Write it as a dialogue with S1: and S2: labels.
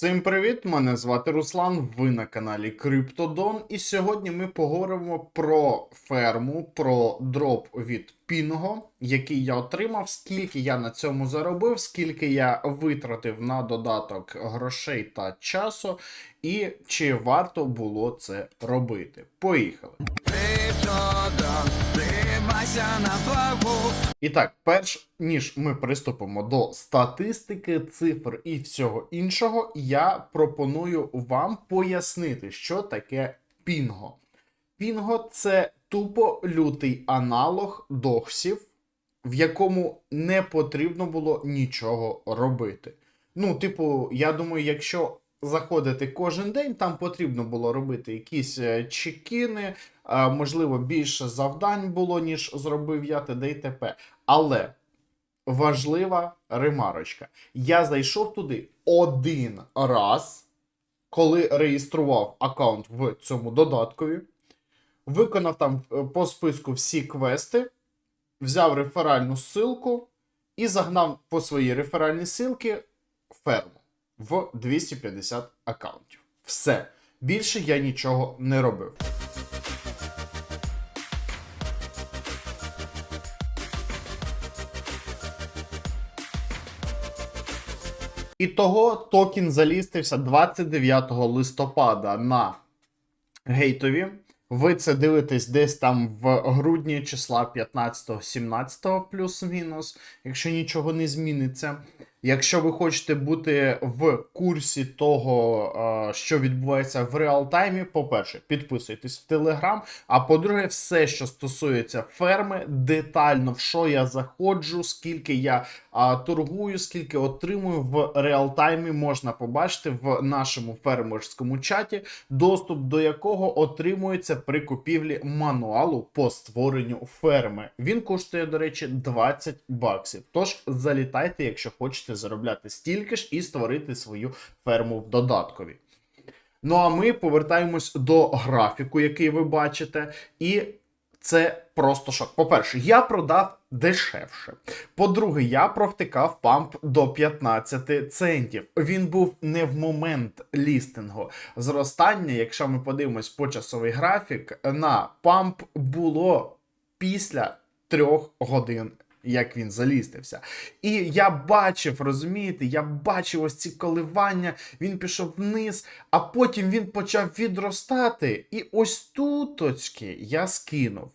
S1: Всім привіт! Мене звати Руслан. Ви на каналі Криптодон. І сьогодні ми поговоримо про ферму, про дроп від Пінго, який я отримав, скільки я на цьому заробив, скільки я витратив на додаток грошей та часу, і чи варто було це робити. Поїхали!
S2: Криптодон, тримайся на плаву.
S1: І так, перш ніж ми приступимо до статистики, цифр і всього іншого, я пропоную вам пояснити, що таке пінго. Пінго це тупо лютий аналог доксів, в якому не потрібно було нічого робити. Ну, типу, я думаю, якщо заходити кожен день, там потрібно було робити якісь е, чекіни, можливо, більше завдань було, ніж зробив я т.д. і т.п. Але важлива ремарочка. Я зайшов туди один раз, коли реєстрував аккаунт в цьому додаткові, виконав там е, по списку всі квести, взяв реферальну ссылку і загнав по своїй реферальній ссылці ферму в 250 аккаунтів. Все. Більше я нічого не робив. І того токен залістився 29 листопада на гейтові. Ви це дивитесь десь там в грудні числа 15-17 плюс-мінус, якщо нічого не зміниться. Якщо ви хочете бути в курсі того, що відбувається в реалтаймі, по-перше, підписуйтесь в Телеграм. А по-друге, все, що стосується ферми, детально в що я заходжу, скільки я торгую, скільки отримую в реалтаймі, можна побачити в нашому фермерському чаті, доступ до якого отримується при купівлі мануалу по створенню ферми. Він коштує, до речі, 20 баксів. Тож залітайте, якщо хочете заробляти стільки ж і створити свою ферму в додаткові. Ну а ми повертаємось до графіку, який ви бачите, і це просто шок. По-перше, я продав дешевше. По-друге, я провтикав памп до 15 центів. Він був не в момент лістингу. Зростання, якщо ми подивимось по часовий графік, на памп було після трьох годин. Як він залістився. І я бачив, розумієте, я бачив ось ці коливання, він пішов вниз, а потім він почав відростати. І ось тут я скинув.